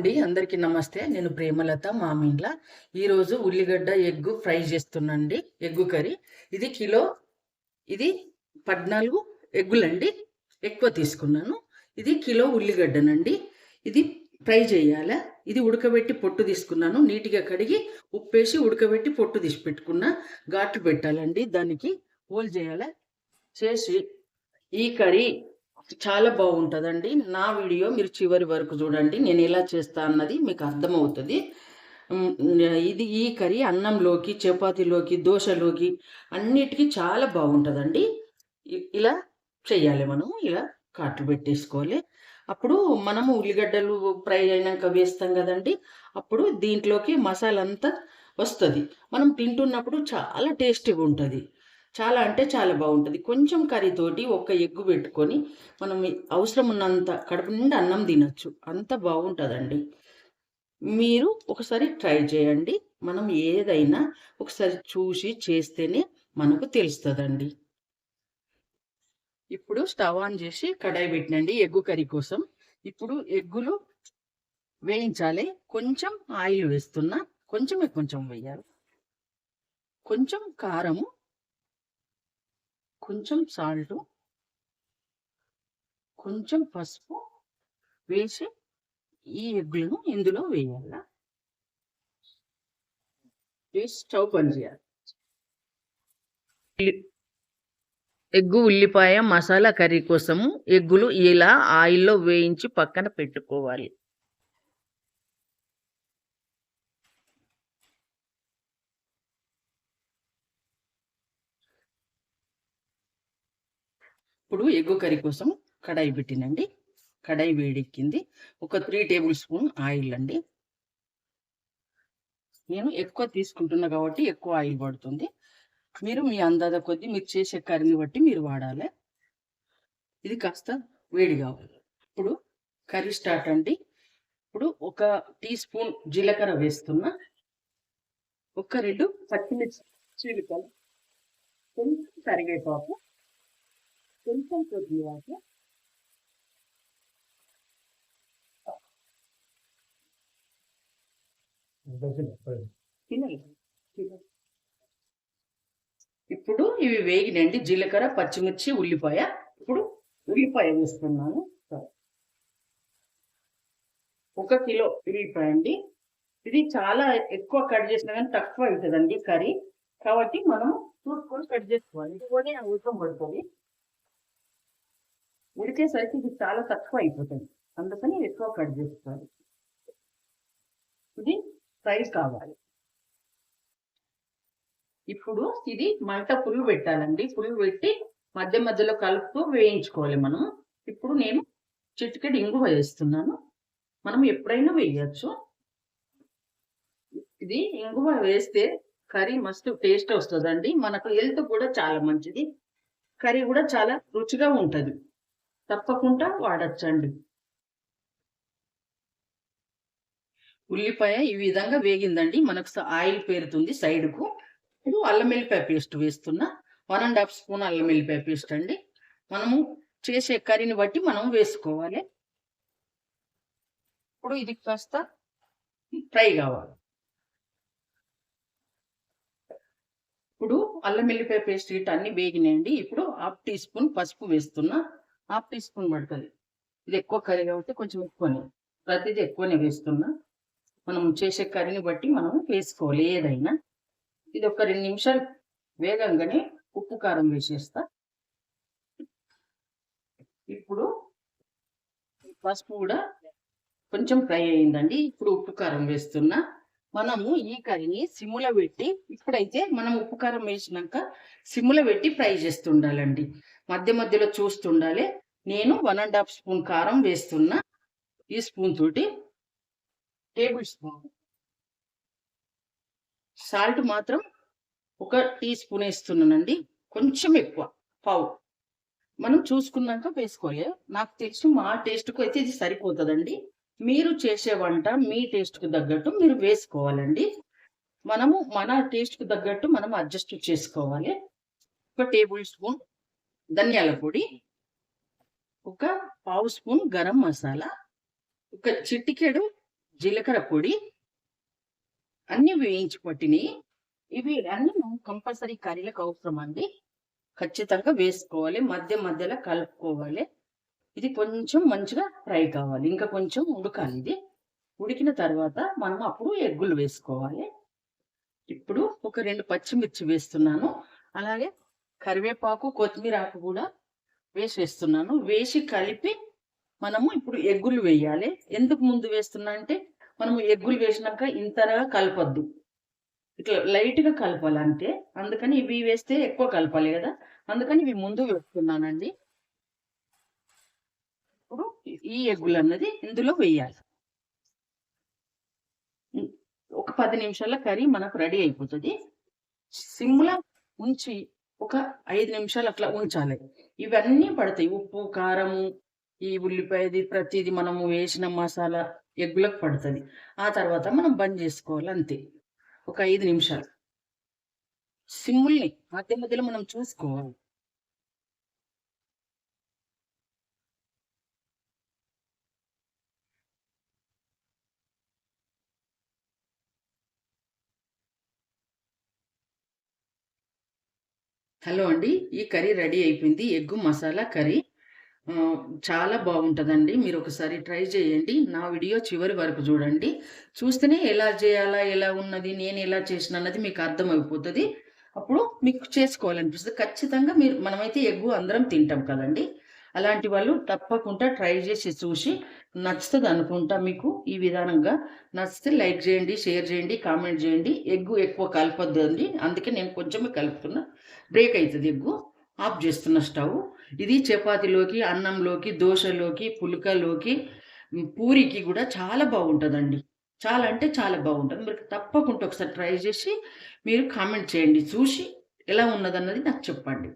అండి. అందరికీ నమస్తే. నేను ప్రేమలత మామిండ్ల ఈరోజు ఉల్లిగడ్డ ఎగ్గు ఫ్రై చేస్తున్నాండి ఎగ్గు కర్రీ. ఇది కిలో ఇది పద్నాలుగు ఎగ్గులండి. ఎక్కువ తీసుకున్నాను. ఇది కిలో ఉల్లిగడ్డనండి. ఇది ఫ్రై చేయాలా? ఇది ఉడకబెట్టి పొట్టు తీసుకున్నాను. నీట్గా కడిగి ఉప్పేసి ఉడకబెట్టి పొట్టు తీసి పెట్టుకున్న ఘాట్లు పెట్టాలండి. దానికి హోల్ చేయాలా? చేసి ఈ కర్రీ చాలా బాగుంటుందండి. నా వీడియో మీరు చివరి వరకు చూడండి. నేను ఎలా చేస్తా అన్నది మీకు అర్థమవుతుంది. ఇది ఈ కర్రీ అన్నంలోకి చపాతీలోకి దోశలోకి అన్నిటికీ చాలా బాగుంటుందండి. ఇ- ఇలా చేయాలి మనం. ఇలా కాట్లు పెట్టేసుకోవాలి. అప్పుడు మనము ఉల్లిగడ్డలు ఫ్రై అయినాక వేస్తాం కదండి. అప్పుడు దీంట్లోకి మసాలా అంతా వస్తుంది. మనం తింటున్నప్పుడు చాలా టేస్టీగా ఉంటుంది చాలా అంటే చాలా బాగుంటుంది. కొంచెం కర్రీతోటి ఒక ఎగ్గు పెట్టుకొని మనం అవసరం ఉన్నంత కడుపు నిండా అన్నం తినచ్చు. అంత బాగుంటుందండి. మీరు ఒకసారి ట్రై చేయండి. మనం ఏదైనా ఒకసారి చూసి చేస్తేనే మనకు తెలుస్తుందండి. ఇప్పుడు స్టవ్ ఆన్ చేసి కడాయి పెట్టినండి ఎగ్గు కర్రీ కోసం. ఇప్పుడు ఎగ్గులు వేయించాలి. కొంచెం ఆయిల్ వేస్తున్నా. కొంచెమే కొంచెం వేయాలి. కొంచెం కారము కొంచెం సాల్ట్ కొంచెం పసుపు వేసి ఈ ఎగ్గులను ఇందులో వేయాల. వేసి స్టవ్ బంద్ చేయాలి. ఎగ్గు ఉల్లిపాయ మసాలా కర్రీ కోసము ఎగ్గులు ఇలా ఆయిల్లో వేయించి పక్కన పెట్టుకోవాలి. ఇప్పుడు ఎగ్గు కర్రీ కోసం కడాయి పెట్టినండి. కడాయి వేడెక్కింది. ఒక త్రీ టేబుల్ స్పూన్ ఆయిల్ అండి. నేను ఎక్కువ తీసుకుంటున్నా కాబట్టి ఎక్కువ ఆయిల్ పడుతుంది మీరు మీ అందాద కొద్దీ మీరు చేసే కర్రీని బట్టి మీరు వాడాలి. ఇది కాస్త వేడి కావాలి ఇప్పుడు కర్రీ స్టార్ట్ అండి. ఇప్పుడు ఒక టీ స్పూన్ జీలకర్ర వేస్తున్నా. ఒక రెండు పచ్చిమిర్చి చీలికలు కొంచెం కరివేపాకు. కొంచెం తినాలి తినాలి. ఇప్పుడు ఇవి వేగినండి జీలకర్ర పచ్చిమిర్చి ఉల్లిపాయ. ఇప్పుడు ఉల్లిపాయ వేస్తున్నాను. ఒక కిలో ఉల్లిపాయ అండి. ఇది చాలా ఎక్కువ కట్ చేసినా కానీ తక్కువ అవుతుందండి కర్రీ. కాబట్టి మనం చూసుకొని కట్ చేసుకోవాలి. ఇదిగోనే ఉడకం పడుతుంది. ఉడికేసరికి ఇది చాలా తక్కువ అయిపోతుంది. అందుకని ఎక్కువ కట్ చేస్తారు. ఇది ఫ్రై కావాలి. ఇప్పుడు ఇది మంట పుల్లు పెట్టాలండి. పుల్లు పెట్టి మధ్య మధ్యలో కలుపుతూ వేయించుకోవాలి మనం. ఇప్పుడు నేను చిటికెడు ఇంగువ వేస్తున్నాను. మనం ఎప్పుడైనా వేయచ్చు. ఇది ఇంగువ వేస్తే కర్రీ మస్తు టేస్ట్ వస్తుందండి. మనకు హెల్త్ కూడా చాలా మంచిది. కర్రీ కూడా చాలా రుచిగా ఉంటుంది. తప్పకుండా వాడచ్చండి. ఉల్లిపాయ ఈ విధంగా వేగిందండి. మనకు ఆయిల్ పేరుతుంది సైడ్కు. ఇప్పుడు అల్లం వెల్లిపాయ పేస్ట్ వేస్తున్నా. వన్ అండ్ హాఫ్ స్పూన్ అల్లం వెల్లిపాయ పేస్ట్ అండి. మనము చేసే కర్రీని బట్టి మనం వేసుకోవాలి. ఇప్పుడు ఇది కాస్త ఫ్రై కావాలి. ఇప్పుడు అల్లం వెల్లిపాయ పేస్ట్ ఇటు అన్ని వేగినాయండి. ఇప్పుడు హాఫ్ టీ స్పూన్ పసుపు వేస్తున్నా. హాఫ్ టీ స్పూన్ పడుతుంది. ఇది ఎక్కువ కర్రీ కాబట్టి కొంచెం ఎక్కువనే. ప్రతిదీ ఎక్కువనే వేస్తున్నా. మనం చేసే కర్రీని బట్టి మనం వేసుకోవాలి ఏదైనా. ఇది ఒక రెండు నిమిషాలు వేగంగానే ఉప్పు కారం వేసేస్తా. ఇప్పుడు పసుపు కూడా కొంచెం ఫ్రై అయిందండి. ఇప్పుడు ఉప్పు కారం వేస్తున్నా. మనము ఈ కర్రీని సిమ్లో పెట్టి ఇప్పుడైతే మనం ఉప్పు కారం వేసినాక సిమ్లో పెట్టి ఫ్రై చేస్తుండాలండి. మధ్య మధ్యలో చూస్తుండాలి. నేను వన్ అండ్ హాఫ్ స్పూన్ కారం వేస్తున్నా. ఈ స్పూన్ తోటి టేబుల్ స్పూన్ సాల్ట్ మాత్రం ఒక టీ స్పూన్ వేస్తున్నానండి. కొంచెం ఎక్కువ పావు. మనం చూసుకున్నాక వేసుకోవాలి. నాకు తెలిసి మా టేస్ట్కు అయితే ఇది సరిపోతుందండి. మీరు చేసే వంట మీ టేస్ట్కు తగ్గట్టు మీరు వేసుకోవాలండి. మనము మన టేస్ట్కు తగ్గట్టు మనం అడ్జస్ట్ చేసుకోవాలి. ఒక టేబుల్ స్పూన్ ధనియాల పొడి ఒక పావు స్పూన్ గరం మసాలా ఒక చిటికెడు జీలకర్ర పొడి అన్ని వేయించి పట్టినాయి ఇవి అన్ని కంపల్సరీ కర్రీలకు అవసరం అండి. ఖచ్చితంగా వేసుకోవాలి. మధ్య మధ్యలో కలుపుకోవాలి. ఇది కొంచెం మంచిగా ఫ్రై కావాలి. ఇంకా కొంచెం ఉడకాలి ఇది. ఉడికిన తర్వాత మనం అప్పుడు ఎగ్గులు వేసుకోవాలి. ఇప్పుడు ఒక రెండు పచ్చిమిర్చి వేస్తున్నాను. అలాగే కరివేపాకు కొత్తిమీర ఆకు కూడా వేసేస్తున్నాను. వేసి కలిపి మనము ఇప్పుడు ఎగ్గులు వేయాలి. ఎందుకు ముందు వేస్తున్నా అంటే మనము ఎగ్గులు వేసినాక ఇంతగా కలపద్దు. ఇట్లా లైట్గా కలపాలంటే అందుకని ఇవి వేస్తే ఎక్కువ కలపాలి కదా. అందుకని ఇవి ముందు వేస్తున్నానండి. ఇప్పుడు ఈ ఎగ్గులు అన్నది ఇందులో వేయాలి. ఒక పది నిమిషాల కర్రీ మనకు రెడీ అయిపోతుంది. సిమ్లా ఉంచి ఒక ఐదు నిమిషాలు అట్లా ఉంచాలి. ఇవన్నీ పడతాయి. ఉప్పు కారము ఈ ఉల్లిపాయది ప్రతిది మనము వేసిన మసాలా ఎగ్గులకు పడుతుంది. ఆ తర్వాత మనం బంద్ చేసుకోవాలి అంతే. ఒక ఐదు నిమిషాలు. సిమ్ముల్ని మధ్య మధ్యలో మనం చూసుకోవాలి. హలో అండి ఈ కర్రీ రెడీ అయిపోయింది. Egg masala curry. చాలా బాగుంటుందండి. మీరు ఒకసారి ట్రై చేయండి. నా వీడియో చివరి వరకు చూడండి. చూస్తేనే ఎలా చేయాలా ఎలా ఉన్నది నేను ఎలా చేసిన అన్నది మీకు అర్థమైపోతుంది. అప్పుడు మీకు చేసుకోవాలనిపిస్తుంది. ఖచ్చితంగా మీరు మనమైతే ఎగ్గు అందరం తింటాం కదండి. అలాంటి వాళ్ళు తప్పకుండా ట్రై చేసి చూసి నచ్చుతుంది అనుకుంటా మీకు ఈ విధానంగా. నచ్చితే లైక్ చేయండి షేర్ చేయండి కామెంట్ చేయండి. ఎగ్గు ఎక్కువ కలపొద్దు అండి అందుకే నేను కొంచెమే కలుపుతున్నా. బ్రేక్ అవుతుంది ఎగ్గు. ఆఫ్ చేస్తున్న స్టవ్. ఇది చపాతీలోకి అన్నంలోకి దోశలోకి పులకలోకి పూరికి కూడా చాలా బాగుంటుందండి. చాలా అంటే చాలా బాగుంటుంది. మీరు తప్పకుండా ఒకసారి ట్రై చేసి మీరు కామెంట్ చేయండి. చూసి ఎలా ఉన్నదన్నది నాకు చెప్పండి.